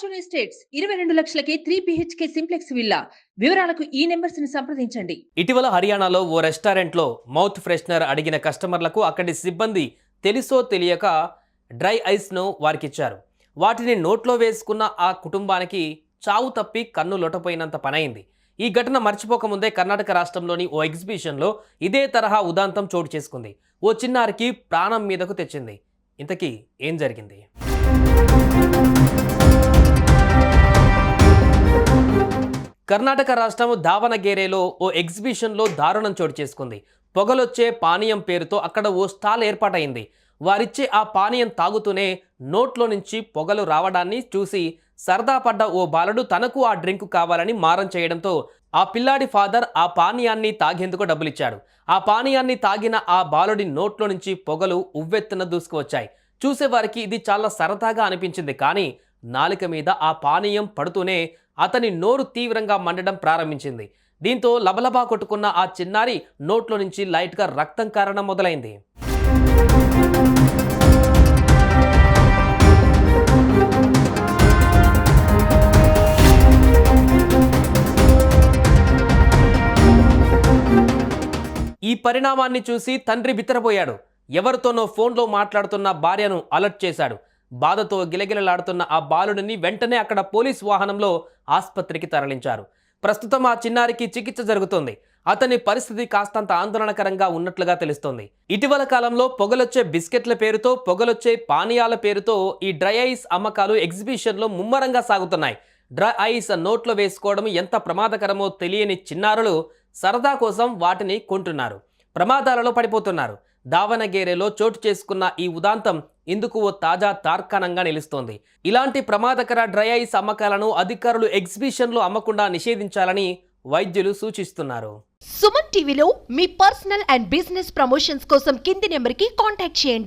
Fortune Estates ఇరవై రెండు లక్షలకే త్రీ బిహెచ్కే సింప్లెక్స్ విల్లా వివరాలకు ఈ నెంబర్స్ని సంప్రదించండి. ఇటీవల హర్యానాలో ఓ రెస్టారెంట్లో మౌత్ ఫ్రెషనర్ అడిగిన కస్టమర్లకు అక్కడి సిబ్బంది తెలుసో తెలియక డ్రై ఐస్ను వారికిచ్చారు. వాటిని నోట్లో వేసుకున్న ఆ కుటుంబానికి చావు తప్పి కన్ను లొటపోయినంత పనైంది. ఈ ఘటన మర్చిపోకముందే కర్ణాటక రాష్ట్రంలోని ఓ ఎగ్జిబిషన్లో ఇదే తరహా ఉదాంతం చోటు చేసుకుంది. ఓ చిన్నారికి ప్రాణం మీదకు తెచ్చింది. ఇంతకీ ఏం జరిగింది? కర్ణాటక రాష్ట్రం దావనగేరేలో ఓ ఎగ్జిబిషన్లో దారుణం చోటు చేసుకుంది. పొగలొచ్చే పానీయం పేరుతో అక్కడ ఓ స్టాల్ ఏర్పాటైంది వారిచ్చే ఆ పానీయం తాగుతూనే నోట్లో నుంచి పొగలు రావడాన్ని చూసి సరదా పడ్డ ఓ బాలుడు తనకు ఆ డ్రింక్ కావాలని మారం చేయడంతో ఆ పిల్లాడి ఫాదర్ ఆ పానీయాన్ని తాగేందుకు డబ్బులిచ్చాడు. ఆ పానీయాన్ని తాగిన ఆ బాలుడి నోట్లో నుంచి పొగలు ఉవ్వెత్తున దూసుకువచ్చాయి. చూసేవారికి ఇది చాలా సరదాగా అనిపించింది కానీ నాలుక మీద ఆ పానీయం పడుతూనే అతని నోరు తీవ్రంగా మండడం ప్రారంభించింది. దీంతో లబలబా కొట్టుకున్న ఆ చిన్నారి నోట్లో నుంచి లైట్గా రక్తం కారణం మొదలైంది. ఈ పరిణామాన్ని చూసి తండ్రి బిత్తరపోయాడు. ఎవరితోనో ఫోన్లో మాట్లాడుతున్న భార్యను అలర్ట్ చేశాడు. బాధతో గిలగిలలాడుతున్న ఆ బాలుడిని వెంటనే అక్కడ పోలీస్ వాహనంలో ఆసుపత్రికి తరలించారు. ప్రస్తుతం ఆ చిన్నారికి చికిత్స జరుగుతోంది. అతని పరిస్థితి కాస్తంత ఆందోళనకరంగా ఉన్నట్లుగా తెలుస్తోంది. ఇటీవల కాలంలో పొగలొచ్చే బిస్కెట్ల పేరుతో పొగలొచ్చే పానీయాల పేరుతో ఈ డ్రై ఐస్ అమ్మకాలు ఎగ్జిబిషన్లో ముమ్మరంగా సాగుతున్నాయి. డ్రై ఐస్ నోట్లో వేసుకోవడం ఎంత ప్రమాదకరమో తెలియని చిన్నారులు సరదా కోసం వాటిని కొంటున్నారు. ప్రమాదాలలో పడిపోతున్నారు. దావనగేరేలో చోటు చేసుకున్న ఈ ఉదాంతం ఇందుకు ఓ తాజా తార్కాణంగా నిలుస్తోంది. ఇలాంటి ప్రమాదకర డ్రై ఐస్ అమ్మకాలను అధికారులు ఎగ్జిబిషన్లు అమ్మకుండా నిషేధించాలని వైద్యులు సూచిస్తున్నారు. సుమన్ టీవీలో మీ పర్సనల్ అండ్ బిజినెస్ ప్రమోషన్స్ కోసం కింది నెంబర్కి కాంటాక్ట్ చేయండి.